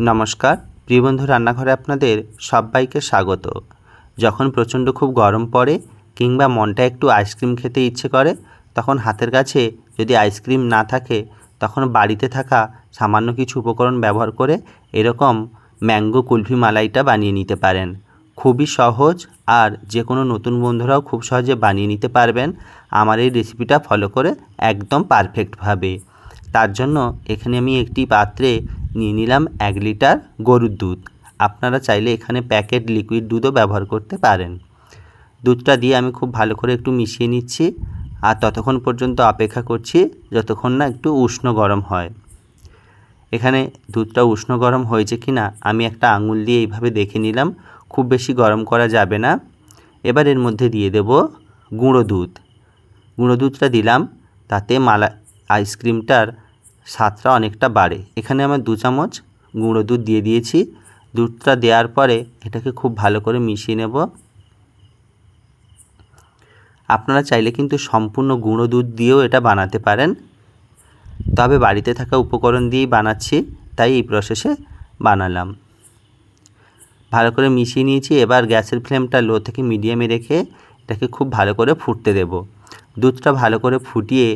নমস্কার। প্রিয় বন্ধু, রান্নাঘরে আপনাদের সবাইকে স্বাগত। যখন প্রচণ্ড খুব গরম পড়ে কিংবা মনটা একটু আইসক্রিম খেতে ইচ্ছে করে, তখন হাতের কাছে যদি আইসক্রিম না থাকে, তখন বাড়িতে থাকা সামান্য কিছু উপকরণ ব্যবহার করে এরকম ম্যাঙ্গো কুলফি মালাইটা বানিয়ে নিতে পারেন। খুবই সহজ আর যে কোনো নতুন বন্ধুরাও খুব সহজে বানিয়ে নিতে পারবেন। আমার এই রেসিপিটা ফলো করে একদম পারফেক্টভাবে। তার জন্য এখানে আমি একটি পাত্রে নিয়ে নিলাম এক লিটার গরুর দুধ। আপনারা চাইলে এখানে প্যাকেট লিকুইড দুধও ব্যবহার করতে পারেন। দুধটা দিয়ে আমি খুব ভালো করে একটু মিশিয়ে নিচ্ছি আর ততক্ষণ পর্যন্ত অপেক্ষা করছি যতক্ষণ না একটু উষ্ণ গরম হয়। এখানে দুধটা উষ্ণ গরম হয়েছে কি না আমি একটা আঙুল দিয়ে এইভাবে দেখে নিলাম, খুব বেশি গরম করা যাবে না। এবার এর মধ্যে দিয়ে দেব গুঁড়ো দুধ। গুঁড়ো দুধটা দিলাম, তাতে মালা আইসক্রিমটার স্বাদটা অনেকটা বাড়ে। এখানে আমার দু চামচ গুঁড়ো দুধ দিয়ে দিয়েছি। দুধটা দেওয়ার পরে এটাকে খুব ভালো করে মিশিয়ে নেব। আপনারা চাইলে কিন্তু সম্পূর্ণ গুঁড়ো দুধ দিয়েও এটা বানাতে পারেন। তবে বাড়িতে থাকা উপকরণ দিয়েই বানাচ্ছি, তাই এই প্রসেসে বানালাম। ভালো করে মিশিয়ে নিয়েছি। এবার গ্যাসের ফ্লেমটা লো থেকে মিডিয়ামে রেখে এটাকে খুব ভালো করে ফুটতে দেব। দুধটা ভালো করে ফুটিয়ে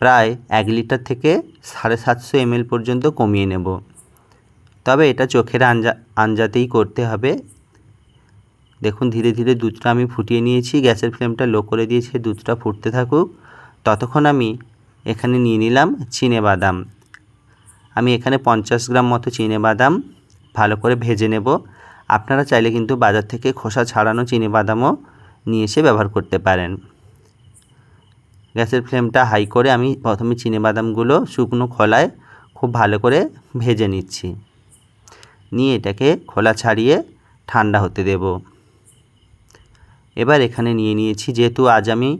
প্রায় এক লিটার থেকে সাড়ে সাতশো এমএল পর্যন্ত কমিয়ে নেব। তবে এটা চোখের আঞ্জা, আঞ্জাতেই করতে হবে। দেখুন, ধীরে ধীরে দুধটা আমি ফুটিয়ে নিয়েছি। গ্যাসের ফ্লেমটা লো করে দিয়েছি, দুধটা ফুটতে থাকুক। ততক্ষণ আমি এখানে নিয়ে নিলাম চিনে বাদাম। আমি এখানে পঞ্চাশ গ্রাম মতো চিনে বাদাম ভালো করে ভেজে নেব। আপনারা চাইলে কিন্তু বাজার থেকে খোসা ছাড়ানো চিনে বাদামও নিয়ে এসে ব্যবহার করতে পারেন। গ্যাসের ফ্লেমটা হাই করে আমি প্রথমে বাদামগুলো শুকনো খোলায় খুব ভালো করে ভেজে নিচ্ছি। নিয়ে এটাকে খোলা ছাড়িয়ে ঠান্ডা হতে দেব। এবার এখানে নিয়ে নিয়েছি, যেহেতু আজ আমি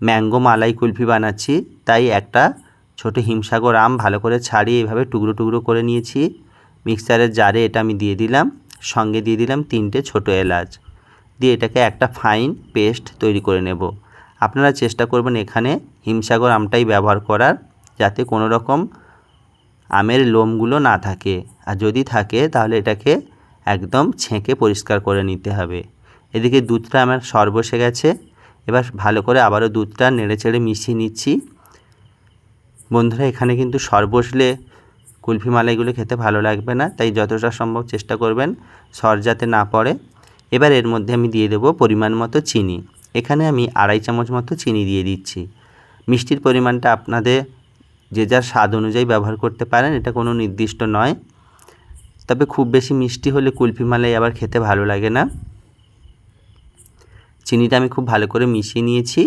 ম্যাঙ্গো মালাই কুলফি বানাচ্ছি, তাই একটা ছোট হিমসাগর আম ভালো করে ছাড়িয়ে এভাবে টুকরো টুকরো করে নিয়েছি। মিক্সারের জারে এটা আমি দিয়ে দিলাম, সঙ্গে দিয়ে দিলাম তিনটে ছোট এলাচ। দিয়ে এটাকে একটা ফাইন পেস্ট তৈরি করে নেব। আপনারা চেষ্টা করবেন এখানে হিমসাগর আমটাই ব্যবহার করার, যাতে কোনো রকম আমের লোমগুলো না থাকে। আর যদি থাকে, তাহলে এটাকে একদম ছেঁকে পরিষ্কার করে নিতে হবে। এদিকে দুধটা আমার সর বসে গেছে। এবার ভালো করে আবারও দুধটা নেড়ে চেড়ে মিশিয়ে নিচ্ছি। বন্ধুরা, এখানে কিন্তু সর বসলে কুলফি মালাইগুলো খেতে ভালো লাগবে না, তাই যতটা সম্ভব চেষ্টা করবেন সর যাতে না পড়ে। এবার এর মধ্যে আমি দিয়ে দেবো পরিমাণ মতো চিনি। এখানে আমি আড়াই চামচ মতো চিনি দিয়ে দিচ্ছি। মিষ্টির পরিমাণটা আপনাদের যে যার স্বাদ অনুযায়ী ব্যবহার করতে পারেন, এটা কোনো নির্দিষ্ট নয়। তবে খুব বেশি মিষ্টি হলে কুলফি মালাই আবার খেতে ভালো লাগে না। চিনিটা আমি খুব ভালো করে মিশিয়ে নিয়েছি।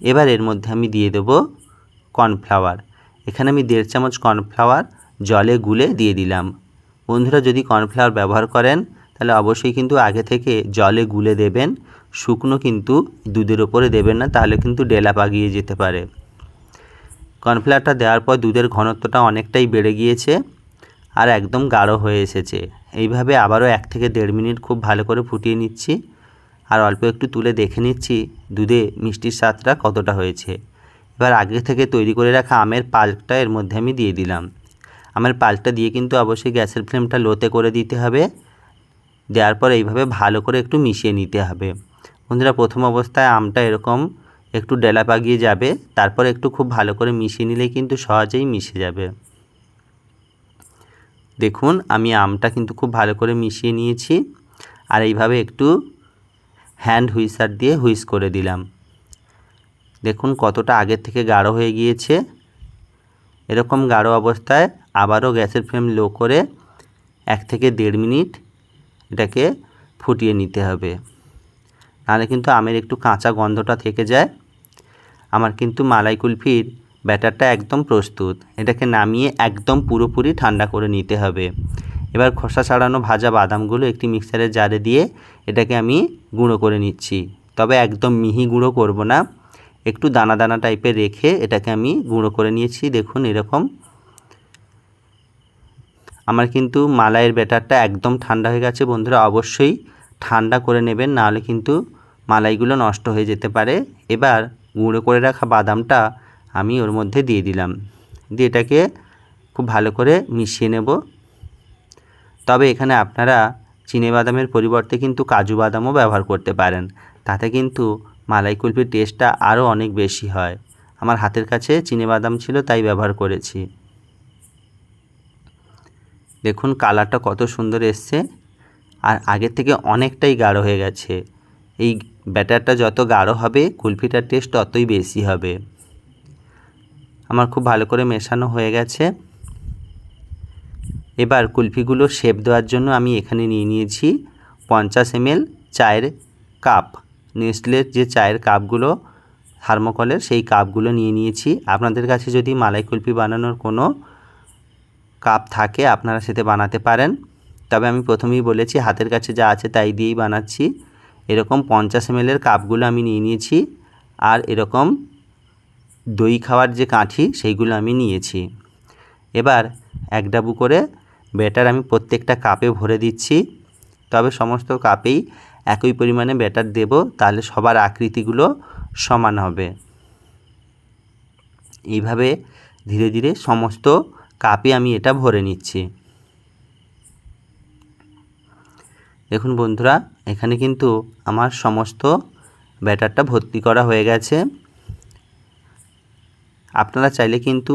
এবার এর মধ্যে আমি দিয়ে দেব কর্নফ্লাওয়ার। এখানে আমি দেড় চামচ কর্নফ্লাওয়ার জলে গুলে দিয়ে দিলাম। বন্ধুরা যদি কর্নফ্লাওয়ার ব্যবহার করেন, তাহলে অবশ্যই কিন্তু আগে থেকে জলে গুলে দেবেন। শুকনো কিন্তু দুধের ওপরে দেবেন না, তাহলে কিন্তু ডেলা পাগিয়ে যেতে পারে। কর্নফ্লাওয়ারটা দেওয়ার পর দুধের ঘনত্বটা অনেকটাই বেড়ে গিয়েছে আর একদম গাঢ় হয়ে এসেছে। এইভাবে আবারও এক থেকে দেড় মিনিট খুব ভালো করে ফুটিয়ে নিচ্ছি আর অল্প একটু তুলে দেখে নিচ্ছি দুধে মিষ্টির স্বাদটা কতটা হয়েছে। এবার আগে থেকে তৈরি করে রাখা আমের পাল্কটা এর মধ্যে আমি দিয়ে দিলাম। আমের পাল্কটা দিয়ে কিন্তু অবশ্যই গ্যাসের ফ্লেমটা লোতে করে দিতে হবে। দেওয়ার পর এইভাবে ভালো করে একটু মিশিয়ে নিতে হবে। বন্ধুরা প্রথম অবস্থায় আমটা এরকম একটু ডেলা পাগিয়ে যাবে, তারপর একটু খুব ভালো করে মিশিয়ে নিলেই কিন্তু সহজেই মিশে যাবে। দেখুন, আমি আমটা কিন্তু খুব ভালো করে মিশিয়ে নিয়েছি আর এইভাবে একটু হ্যান্ড হুইসার দিয়ে হুইস করে দিলাম। দেখুন কতটা আগের থেকে গাঢ় হয়ে গিয়েছে। এরকম গাঢ় অবস্থায় আবারও গ্যাসের ফ্লেম লো করে এক থেকে দেড় মিনিট এটাকে ফুটিয়ে নিতে হবে। নাহলে কিন্তু আমের একটু কাঁচা গন্ধটা থেকে যায়। আমার কিন্তু মালাই কুলফির ব্যাটারটা একদম প্রস্তুত। এটাকে নামিয়ে একদম পুরোপুরি ঠান্ডা করে নিতে হবে। এবার খোসা ছাড়ানো ভাজা বাদামগুলো একটি মিক্সারের জারে দিয়ে এটাকে আমি গুঁড়ো করে নিচ্ছি। তবে একদম মিহি গুঁড়ো করব না। একটু দানা দানা টাইপের রেখে এটাকে আমি গুঁড়ো করে নিয়েছি। দেখুন এরকম। আমার কিন্তু মালাইয়ের ব্যাটারটা একদম ঠান্ডা হয়ে গেছে বন্ধুরা। অবশ্যই ঠান্ডা করে নেবেন, নাহলে কিন্তু মালাইগুলো নষ্ট হয়ে যেতে পারে। এবার গুঁড়ো করে রাখা বাদামটা আমি ওর মধ্যে দিয়ে দিলাম। দিয়ে এটাকে খুব ভালো করে মিশিয়ে নেব। তবে এখানে আপনারা চিনে বাদামের পরিবর্তে কিন্তু কাজু বাদামও ব্যবহার করতে পারেন। তাতে কিন্তু মালাই কুলফির টেস্টটা আরও অনেক বেশি হয়। আমার হাতের কাছে চিনে বাদাম ছিল, তাই ব্যবহার করেছি। দেখুন, কালারটা কত সুন্দর এসছে। আর আগের থেকে অনেকটাই গাঢ় হয়ে গেছে। এই ব্যাটারটা যত গাঢ় হবে, কুলফিটার টেস্ট ততই বেশি হবে। আমার খুব ভালো করে মেশানো হয়ে গেছে। এবার কুলফিগুলো শেপ দেওয়ার জন্য আমি এখানে নিয়ে নিয়েছি পঞ্চাশ এমএল চায়ের কাপ নেসলের যে চায়ের কাপগুলো থার্মোকলের সেই কাপগুলো নিয়ে নিয়েছি। আপনাদের কাছে যদি মালাই কুলফি বানানোর কোনো কাপ থাকে, আপনারা সেটা বানাতে পারেন। তবে আমি প্রথমেই বলেছি, হাতের কাছে যা আছে তাই দিয়েই বানাচ্ছি। এরকম পঞ্চাশ এমএলের কাপগুলো আমি নিয়ে নিয়েছি আর এরকম দই খাওয়ার যে কাঠি সেইগুলো আমি নিয়েছি। এবার এক ডাবু করে ব্যাটার আমি প্রত্যেকটা কাপে ভরে দিচ্ছি। তবে সমস্ত কাপেই একই পরিমাণে ব্যাটার দেব, তাহলে সবার আকৃতিগুলো সমান হবে। এইভাবে ধীরে ধীরে সমস্ত কাপে আমি এটা ভরে নিচ্ছি। দেখুন বন্ধুরা, এখানে কিন্তু আমার সমস্ত ব্যাটারটা ভর্তি করা হয়ে গেছে। আপনারা চাইলে কিন্তু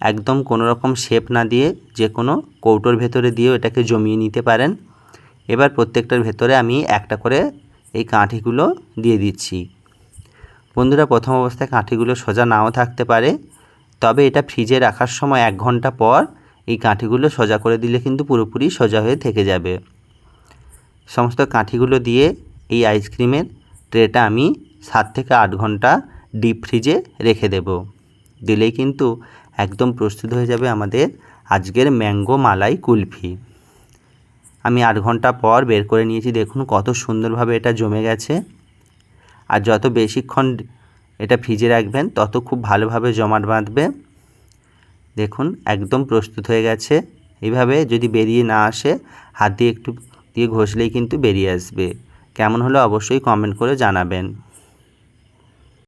একদম কোনো রকম শেপ না দিয়ে যে কোনো কৌটোর ভেতরে দিয়েও এটাকে জমিয়ে নিতে পারেন। এবার প্রত্যেকটার ভেতরে আমি একটা করে এই কাঠিগুলো দিয়ে দিচ্ছি। বন্ধুরা, প্রথম অবস্থায় কাঠিগুলো সোজা নাও থাকতে পারে, তবে এটা ফ্রিজে রাখার সময় এক ঘণ্টা পর এই কাঠিগুলো সোজা করে দিলে কিন্তু পুরোপুরি সোজা হয়ে থেকে যাবে। সমস্ত কাঠিগুলো দিয়ে এই আইসক্রিমের ট্রেটা আমি সাত থেকে আট ঘণ্টা ডিপ ফ্রিজে রেখে দেব। দিলেই কিন্তু একদম প্রস্তুত হয়ে যাবে আমাদের আজকের ম্যাঙ্গো মালাই কুলফি। আমি আট ঘণ্টা পর বের করে নিয়েছি, দেখুন কত সুন্দরভাবে এটা জমে গেছে। আর যত বেশিক্ষণ এটা ফ্রিজে রাখবেন, তত খুব ভালোভাবে জমাট বাঁধবে। দেখুন একদম প্রস্তুত হয়ে গেছে। এইভাবে যদি বেরিয়ে না আসে, হাত দিয়ে একটু দিয়ে ঘষলেই কিন্তু বেরিয়ে আসবে। কেমন হলো অবশ্যই কমেন্ট করে জানাবেন।